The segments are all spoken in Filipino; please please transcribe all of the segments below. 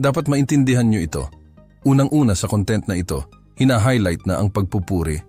dapat maintindihan nyo ito. Unang-una sa content na ito, hina-highlight na ang pagpupuri.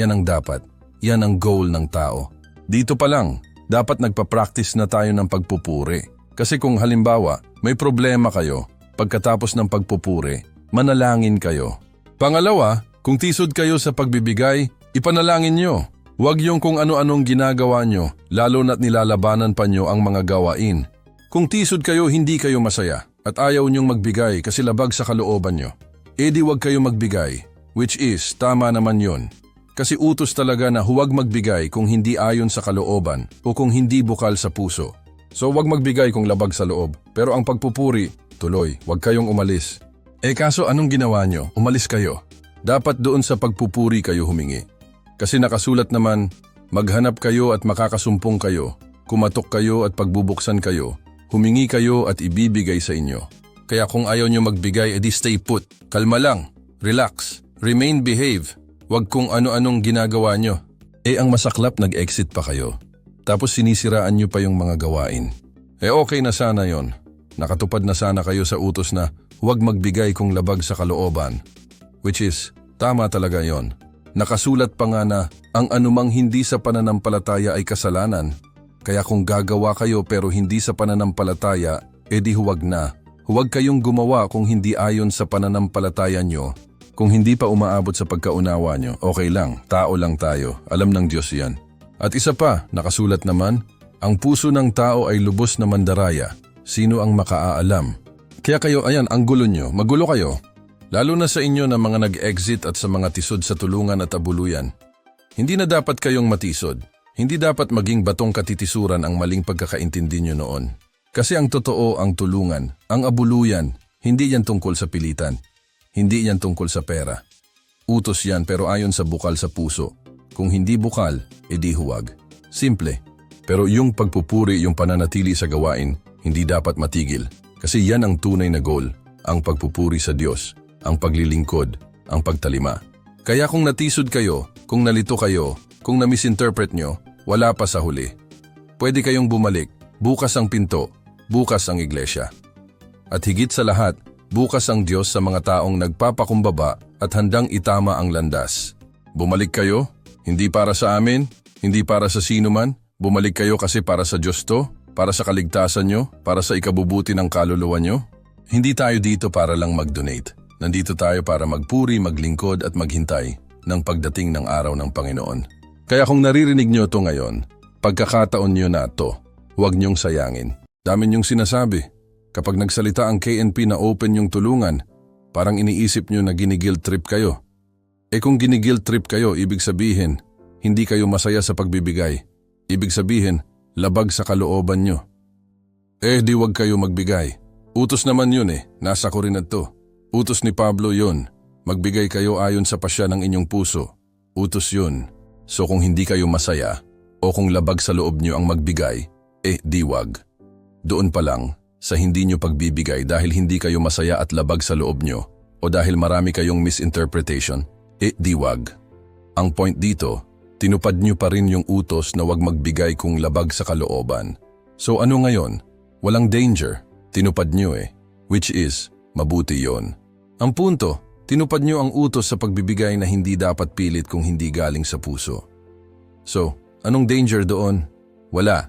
Yan ang dapat. Yan ang goal ng tao. Dito pa lang, dapat nagpa-practice na tayo ng pagpupuri. Kasi kung halimbawa, may problema kayo, pagkatapos ng pagpupuri, manalangin kayo. Pangalawa, kung tisod kayo sa pagbibigay, ipanalangin nyo. Huwag yung kung ano-anong ginagawa nyo, lalo na't nilalabanan pa nyo ang mga gawain. Kung tisod kayo, hindi kayo masaya at ayaw nyong magbigay kasi labag sa kalooban nyo. E di huwag kayo magbigay, which is, tama naman yon. Kasi utos talaga na huwag magbigay kung hindi ayon sa kalooban o kung hindi bukal sa puso. So huwag magbigay kung labag sa loob, pero ang pagpupuri, tuloy, huwag kayong umalis. Eh kaso anong ginawa nyo? Umalis kayo. Dapat doon sa pagpupuri kayo humingi. Kasi nakasulat naman, maghanap kayo at makakasumpong kayo, kumatok kayo at pagbubuksan kayo, humingi kayo at ibibigay sa inyo. Kaya kung ayaw nyo magbigay, edi stay put. Kalma lang, relax, remain behave, wag kung ano-anong ginagawa nyo. Eh ang masaklap nag-exit pa kayo. Tapos sinisiraan nyo pa yung mga gawain. Eh okay na sana yon. Nakatupad na sana kayo sa utos na huwag magbigay kung labag sa kalooban. Which is, tama talaga yon. Nakasulat pa nga na ang anumang hindi sa pananampalataya ay kasalanan. Kaya kung gagawa kayo pero hindi sa pananampalataya, edi huwag na. Huwag kayong gumawa kung hindi ayon sa pananampalataya nyo. Kung hindi pa umaabot sa pagkaunawa nyo, okay lang, tao lang tayo. Alam ng Diyos yan. At isa pa, nakasulat naman, ang puso ng tao ay lubos na mandaraya. Sino ang makaaalam? Kaya kayo, ayan, ang gulo nyo, magulo kayo. Lalo na sa inyo na mga nag-exit at sa mga tisod sa tulungan at abuluyan. Hindi na dapat kayong matisod. Hindi dapat maging batong katitisuran ang maling pagkakaintindi nyo noon. Kasi ang totoo ang tulungan, ang abuluyan, hindi yan tungkol sa pilitan. Hindi yan tungkol sa pera. Utos yan pero ayon sa bukal sa puso. Kung hindi bukal, edi huwag. Simple. Pero yung pagpupuri, yung pananatili sa gawain, hindi dapat matigil. Kasi yan ang tunay na goal, ang pagpupuri sa Diyos, ang paglilingkod, ang pagtalima. Kaya kung natisod kayo, kung nalito kayo, kung na-misinterpret nyo, wala pa sa huli. Pwede kayong bumalik, bukas ang pinto, bukas ang iglesia. At higit sa lahat, bukas ang Diyos sa mga taong nagpapakumbaba at handang itama ang landas. Bumalik kayo, hindi para sa amin, hindi para sa sino man, bumalik kayo kasi para sa Diyos to, para sa kaligtasan nyo, para sa ikabubuti ng kaluluwa nyo. Hindi tayo dito para lang mag-donate. Nandito tayo para magpuri, maglingkod at maghintay ng pagdating ng araw ng Panginoon. Kaya kung naririnig nyo to ngayon, pagkakataon nyo na to, huwag nyong sayangin. Dami nyong sinasabi. Kapag nagsalita ang KNP na open yung tulungan, parang iniisip nyo na ginigil trip kayo. E kung ginigil trip kayo, ibig sabihin, hindi kayo masaya sa pagbibigay. Ibig sabihin, labag sa kalooban nyo. Eh di wag kayo magbigay. Utos naman yun eh, nasa ko rin to. Utos ni Pablo yun. Magbigay kayo ayon sa pasya ng inyong puso. Utos yun. So kung hindi kayo masaya, o kung labag sa loob nyo ang magbigay, eh di wag. Doon pa lang, sa hindi nyo pagbibigay dahil hindi kayo masaya at labag sa loob nyo, o dahil marami kayong misinterpretation, eh di wag. Ang point dito, tinupad nyo pa rin yung utos na wag magbigay kung labag sa kalooban. So ano ngayon? Walang danger. Tinupad nyo eh. Which is, mabuti yon. Ang punto, tinupad nyo ang utos sa pagbibigay na hindi dapat pilit kung hindi galing sa puso. So, anong danger doon? Wala.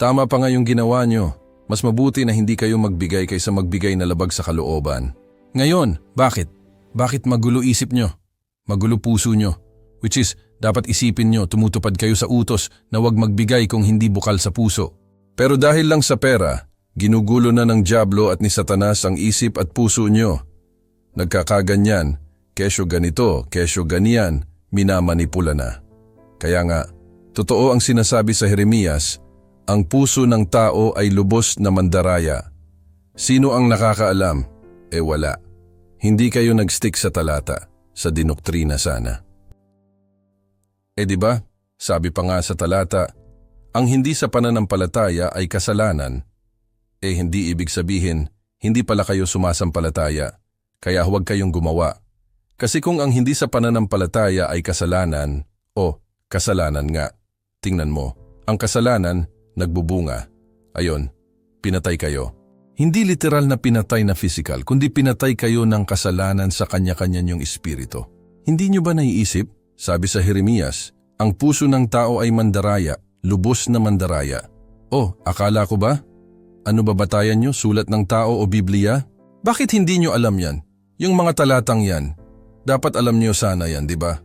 Tama pa nga yung ginawa nyo. Mas mabuti na hindi kayo magbigay kaysa magbigay na labag sa kalooban. Ngayon, bakit? Bakit magulo isip nyo? Magulo puso nyo? Which is, dapat isipin nyo tumutupad kayo sa utos na wag magbigay kung hindi bukal sa puso. Pero dahil lang sa pera, ginugulo na ng Diablo at ni Satanas ang isip at puso nyo. Nagkakaganyan, kesyo ganito, kesyo ganiyan, minamanipula na. Kaya nga, totoo ang sinasabi sa Jeremias, ang puso ng tao ay lubos na mandaraya. Sino ang nakakaalam? Eh wala. Hindi kayo nagstick sa talata, sa dinoktrina sana. Eh di ba? Sabi pa nga sa talata, ang hindi sa pananampalataya ay kasalanan. Eh hindi ibig sabihin, hindi pala kayo sumasampalataya, kaya huwag kayong gumawa. Kasi kung ang hindi sa pananampalataya ay kasalanan, o kasalanan nga, tingnan mo, ang kasalanan, nagbubunga. Ayon, pinatay kayo. Hindi literal na pinatay na physical, kundi pinatay kayo ng kasalanan sa kanya-kanya niyong espiritu. Hindi niyo ba naiisip? Sabi sa Jeremias, ang puso ng tao ay mandaraya, lubos na mandaraya. Oh, akala ko ba? Ano ba batayan niyo, sulat ng tao o Biblia? Bakit hindi niyo alam yan? Yung mga talatang yan, dapat alam niyo sana yan, di ba?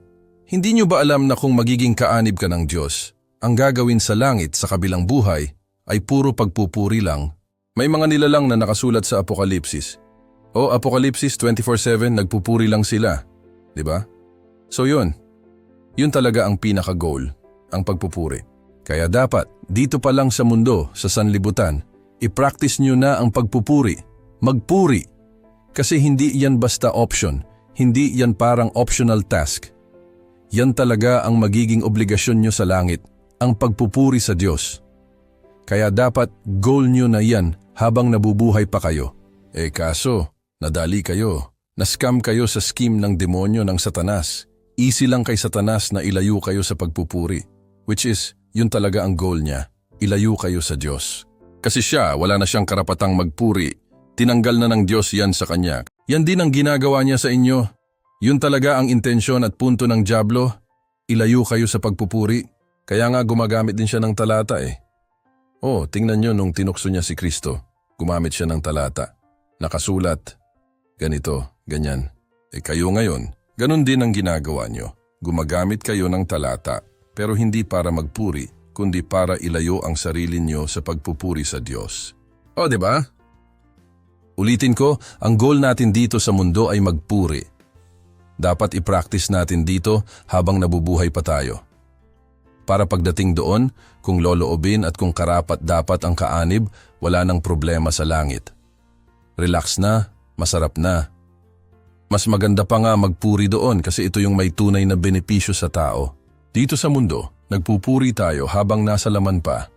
Hindi niyo ba alam na kung magiging kaanib ka ng Diyos, ang gagawin sa langit sa kabilang buhay ay puro pagpupuri lang? May mga nilalang na nakasulat sa Apokalipsis. O Apokalipsis 24-7, nagpupuri lang sila. Di ba? So yun. Yun talaga ang pinaka-goal, ang pagpupuri. Kaya dapat, dito pa lang sa mundo, sa sanlibutan, i-practice nyo na ang pagpupuri. Magpuri. Kasi hindi yan basta option. Hindi yan parang optional task. Yan talaga ang magiging obligasyon nyo sa langit, ang pagpupuri sa Diyos. Kaya dapat goal nyo na yan habang nabubuhay pa kayo. Eh kaso, nadali kayo. Nascam kayo sa scheme ng demonyo ng satanas. Easy lang kay satanas na ilayo kayo sa pagpupuri. Which is, yun talaga ang goal niya. Ilayo kayo sa Diyos. Kasi siya, wala na siyang karapatang magpuri. Tinanggal na ng Diyos yan sa kanya. Yan din ang ginagawa niya sa inyo. Yun talaga ang intensyon at punto ng Diablo. Ilayo kayo sa pagpupuri. Kaya nga gumagamit din siya ng talata eh. Oh, tingnan nyo nung tinukso niya si Kristo. Gumamit siya ng talata. Nakasulat. Ganito, ganyan. Eh kayo ngayon, ganun din ang ginagawa nyo. Gumagamit kayo ng talata, pero hindi para magpuri, kundi para ilayo ang sarili nyo sa pagpupuri sa Diyos. O, di ba? Ulitin ko, ang goal natin dito sa mundo ay magpuri. Dapat i-practice natin dito habang nabubuhay pa tayo. Para pagdating doon, kung loloobin at kung karapat dapat ang kaanib, wala nang problema sa langit. Relax na, masarap na. Mas maganda pa nga magpuri doon kasi ito yung may tunay na benepisyo sa tao. Dito sa mundo, nagpupuri tayo habang nasa laman pa.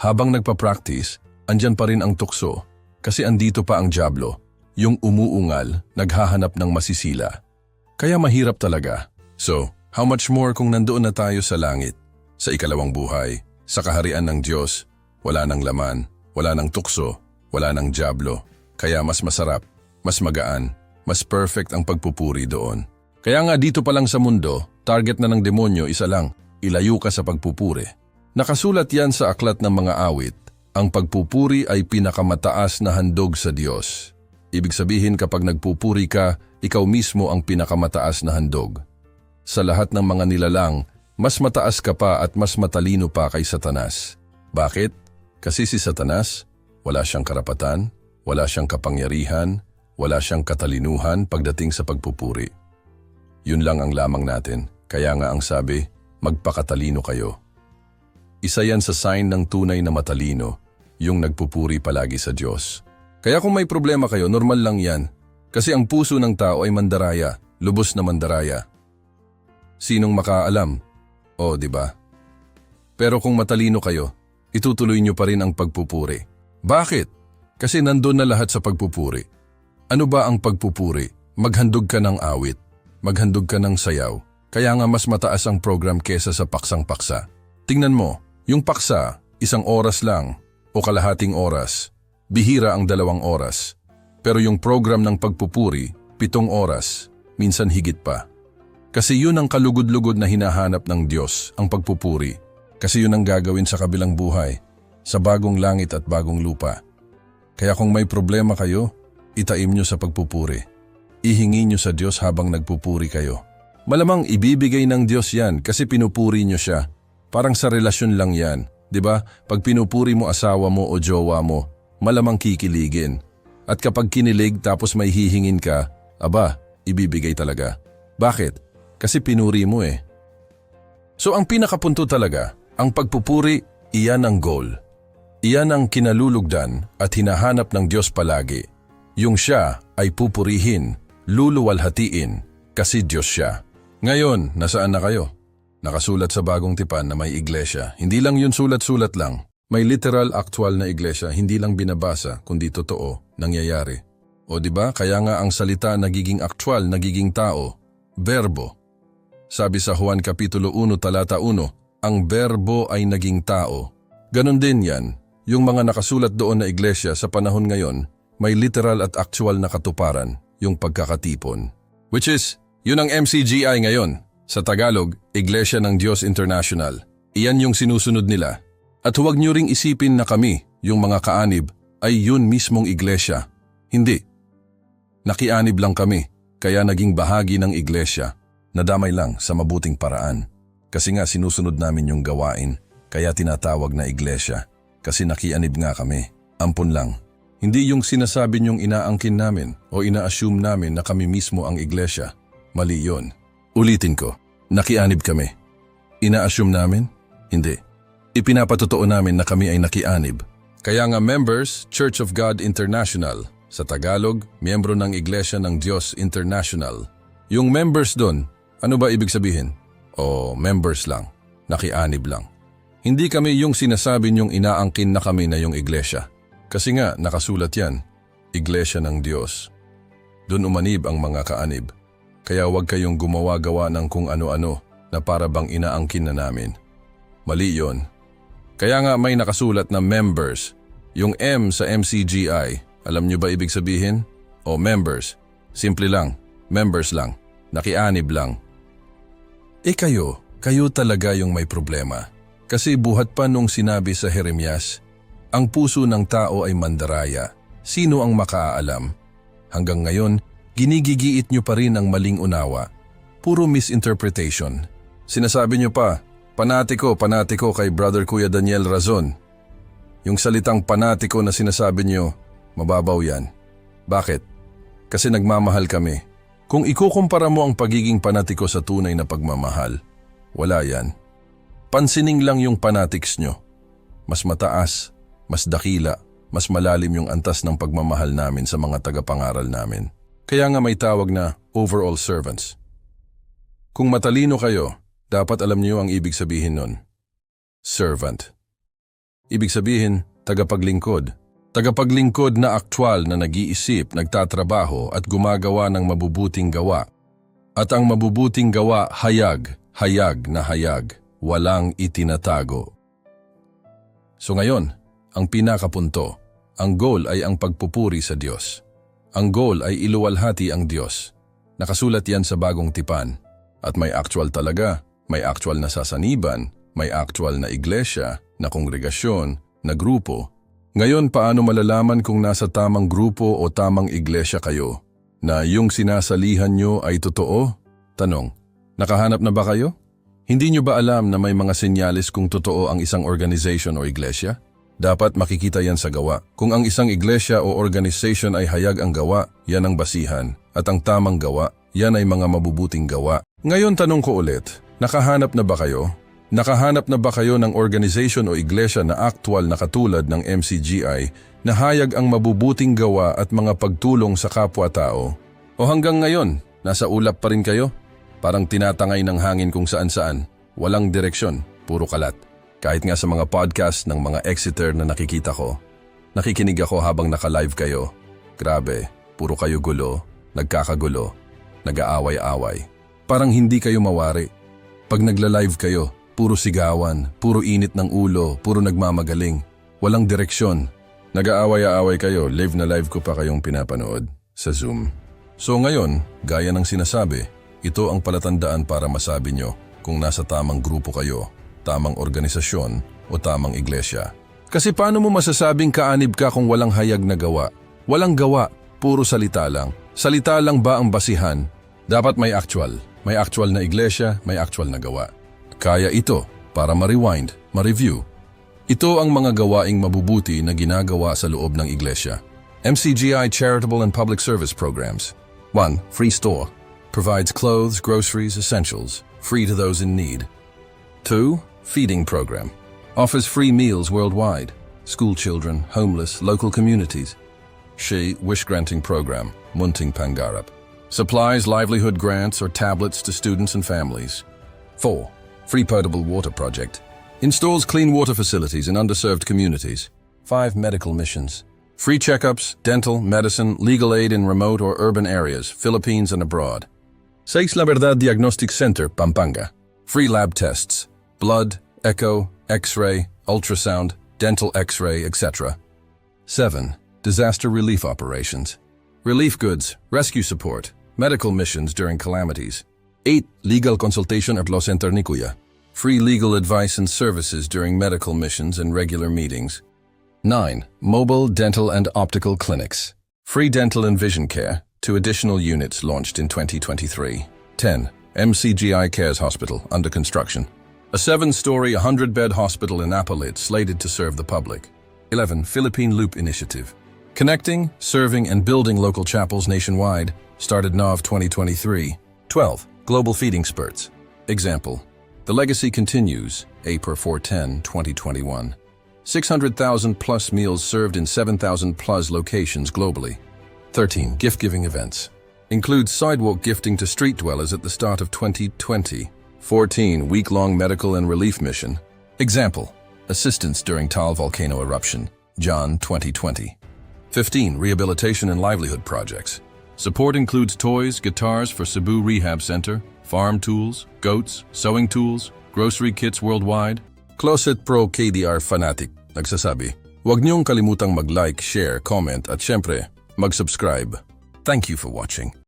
Habang nagpa-practice, andyan pa rin ang tukso kasi andito pa ang Diablo, yung umuungal, naghahanap ng masisila. Kaya mahirap talaga. So, how much more kung nandoon na tayo sa langit? Sa ikalawang buhay, sa kaharian ng Diyos, wala nang laman, wala nang tukso, wala nang Diablo. Kaya mas masarap, mas magaan, mas perfect ang pagpupuri doon. Kaya nga dito pa lang sa mundo, target na ng demonyo isa lang, ilayo ka sa pagpupuri. Nakasulat yan sa aklat ng mga awit, ang pagpupuri ay pinakamataas na handog sa Diyos. Ibig sabihin kapag nagpupuri ka, ikaw mismo ang pinakamataas na handog. Sa lahat ng mga nilalang, mas mataas ka pa at mas matalino pa kay Satanas. Bakit? Kasi si Satanas, wala siyang karapatan, wala siyang kapangyarihan, wala siyang katalinuhan pagdating sa pagpupuri. Yun lang ang lamang natin, kaya nga ang sabi, magpakatalino kayo. Isa yan sa sign ng tunay na matalino, yung nagpupuri palagi sa Diyos. Kaya kung may problema kayo, normal lang yan. Kasi ang puso ng tao ay mandaraya, lubos na mandaraya. Sinong makaalam? O, di ba? Pero kung matalino kayo, itutuloy nyo pa rin ang pagpupuri. Bakit? Kasi nandun na lahat sa pagpupuri. Ano ba ang pagpupuri? Maghandog ka ng awit. Maghandog ka ng sayaw. Kaya nga mas mataas ang program kesa sa paksang-paksa. Tingnan mo, yung paksa, isang oras lang o kalahating oras. Bihira ang dalawang oras. Pero yung program ng pagpupuri, pitong oras, minsan higit pa. Kasi yun ang kalugod-lugod na hinahanap ng Diyos, ang pagpupuri. Kasi yun ang gagawin sa kabilang buhay, sa bagong langit at bagong lupa. Kaya kung may problema kayo, itaim nyo sa pagpupuri. Ihingi nyo sa Diyos habang nagpupuri kayo. Malamang ibibigay ng Diyos yan kasi pinupuri nyo siya. Parang sa relasyon lang yan. 'di ba? Pag pinupuri mo asawa mo o jowa mo, malamang kikiligin. At kapag kinilig tapos may hihingin ka, aba, ibibigay talaga. Bakit? Kasi pinuri mo eh. So ang pinakapunto talaga, ang pagpupuri, iyan ang goal. Iyan ang kinalulugdan at hinahanap ng Diyos palagi. Yung siya ay pupurihin, luluwalhatiin, kasi Diyos siya. Ngayon, nasaan na kayo? Nakasulat sa bagong tipan na may iglesia. Hindi lang yun sulat-sulat lang. May literal, actual na iglesia, hindi lang binabasa, kundi totoo, nangyayari. O di ba? Kaya nga ang salita nagiging actual, nagiging tao. Verbo. Sabi sa Juan Kapitulo 1, talata 1, ang verbo ay naging tao. Ganon din yan. yung mga nakasulat doon na iglesia sa panahon ngayon, may literal at actual na katuparan, yung pagkakatipon. Which is, yun ang MCGI ngayon. Sa Tagalog, Iglesia ng Diyos International. Iyan yung sinusunod nila. At huwag niyo ring isipin na kami, yung mga kaanib, ay yun mismong iglesia. Hindi. Nakianib lang kami, kaya naging bahagi ng iglesia. Nadamay lang sa mabuting paraan. Kasi nga sinusunod namin yung gawain, kaya tinatawag na iglesia. Kasi nakianib nga kami. Ampun lang. Hindi yung sinasabi niyong inaangkin namin o ina-assume namin na kami mismo ang iglesia. Mali yon. Ulitin ko, nakianib kami. Ina-assume namin? Hindi. Ipinapatotoo namin na kami ay nakianib. Kaya nga members, Church of God International, sa Tagalog, miyembro ng Iglesia ng Diyos International. Yung members doon, ano ba ibig sabihin? O members lang, nakianib lang. Hindi kami yung sinasabi niyong inaangkin na kami na yung iglesia. Kasi nga, nakasulat yan, Iglesia ng Diyos. Doon umanib ang mga kaanib. Kaya huwag kayong gumawa-gawa ng kung ano-ano na para bang inaangkin na namin. Mali yon. Kaya nga may nakasulat na members. Yung M sa MCGI, alam nyo ba ibig sabihin? O members. Simple lang, members lang. Nakianib lang. Eh kayo, kayo talaga yung may problema. Kasi buhat pa nung sinabi sa Jeremias, ang puso ng tao ay mandaraya. Sino ang makaalam? Hanggang ngayon, ginigigiit nyo pa rin ang maling unawa. Puro misinterpretation. Sinasabi nyo pa, panatiko, panatiko kay Brother Kuya Daniel Razon. Yung salitang panatiko na sinasabi nyo, mababaw yan. Bakit? Kasi nagmamahal kami. Kung ikukumpara mo ang pagiging panatiko sa tunay na pagmamahal, wala yan. Pansining lang yung panatics nyo. Mas mataas, mas dakila, mas malalim yung antas ng pagmamahal namin sa mga tagapangaral namin. Kaya nga may tawag na overall servants. Kung matalino kayo, dapat alam niyo ang ibig sabihin nun. Servant. Ibig sabihin, tagapaglingkod. Tagapaglingkod na aktwal na nag-iisip, nagtatrabaho at gumagawa ng mabubuting gawa. At ang mabubuting gawa hayag, hayag na hayag, walang itinatago. So ngayon, ang pinakapunto, ang goal ay ang pagpupuri sa Diyos. Ang goal ay iluwalhati ang Diyos. Nakasulat yan sa bagong tipan. At may actual talaga, may actual na sasaniban, may actual na iglesia, na kongregasyon, na grupo. Ngayon paano malalaman kung nasa tamang grupo o tamang iglesia kayo? Na yung sinasalihan nyo ay totoo? Tanong, nakahanap na ba kayo? Hindi nyo ba alam na may mga senyales kung totoo ang isang organization o iglesia? Dapat makikita yan sa gawa. Kung ang isang iglesia o organization ay hayag ang gawa, yan ang basihan. At ang tamang gawa, yan ay mga mabubuting gawa. Ngayon tanong ko ulit, nakahanap na ba kayo? Nakahanap na ba kayo ng organization o iglesia na aktwal na katulad ng MCGI na hayag ang mabubuting gawa at mga pagtulong sa kapwa-tao? O hanggang ngayon, nasa ulap pa rin kayo? Parang tinatangay ng hangin kung saan-saan. Walang direksyon, puro kalat. Kahit nga sa mga podcast ng mga Exeter na nakikita ko, nakikinig ako habang naka-live kayo. Grabe, puro kayo gulo, nagkakagulo, nag-aaway-away. Parang hindi kayo mawari. Pag nagla-live kayo, puro sigawan, puro init ng ulo, puro nagmamagaling. Walang direksyon. Nag-aaway-aaway kayo, live na live ko pa kayong pinapanood sa Zoom. So ngayon, gaya ng sinasabi, ito ang palatandaan para masabi nyo kung nasa tamang grupo kayo, tamang organisasyon o tamang iglesia. Kasi paano mo masasabing kaanib ka kung walang hayag na gawa? Walang gawa, puro salita lang. Salita lang ba ang basihan? Dapat may actual. May actual na iglesia, may actual na gawa. Kaya ito para ma-rewind, ma-review. Ito ang mga gawaing mabubuti na ginagawa sa loob ng iglesia. MCGI Charitable and Public Service Programs 1. Free Store Provides clothes, groceries, essentials, free to those in need. 2. Feeding Program Offers free meals worldwide. School children, homeless, local communities. She Wish Granting Program Munting Pangarap Supplies livelihood grants or tablets to students and families. 4. Free Potable Water Project. Installs clean water facilities in underserved communities. 5. Medical missions. Free checkups, dental, medicine, legal aid in remote or urban areas, Philippines and abroad. 6. La Verdad Diagnostic Center, Pampanga. Free lab tests. Blood, echo, x-ray, ultrasound, dental x-ray, etc. 7. Disaster relief operations. Relief goods, rescue support, medical missions during calamities. 8. Legal consultation at Los Internikuya. Free legal advice and services during medical missions and regular meetings. 9. Mobile dental and optical clinics. Free dental and vision care, two additional units launched in 2023. 10. MCGI Cares Hospital, under construction. A seven-story, 100-bed hospital in Apalit slated to serve the public. 11. Philippine Loop Initiative. Connecting, serving, and building local chapels nationwide, started NOV 2023. 12. Global Feeding Spurts. Example. The legacy continues, April 410, 2021. 600,000 plus meals served in 7,000 plus locations globally. 13. Gift-giving events. Includes sidewalk gifting to street dwellers at the start of 2020. 14. Week-long medical and relief mission. Example. Assistance during Tal volcano eruption, John 2020. 15. Rehabilitation and livelihood projects. Support includes toys, guitars for Cebu Rehab Center, farm tools, goats, sewing tools, grocery kits worldwide. Closet Pro KDR Fanatic nagsasabi, huwag niyong kalimutang mag-like, share, comment at syempre, mag-subscribe. Thank you for watching.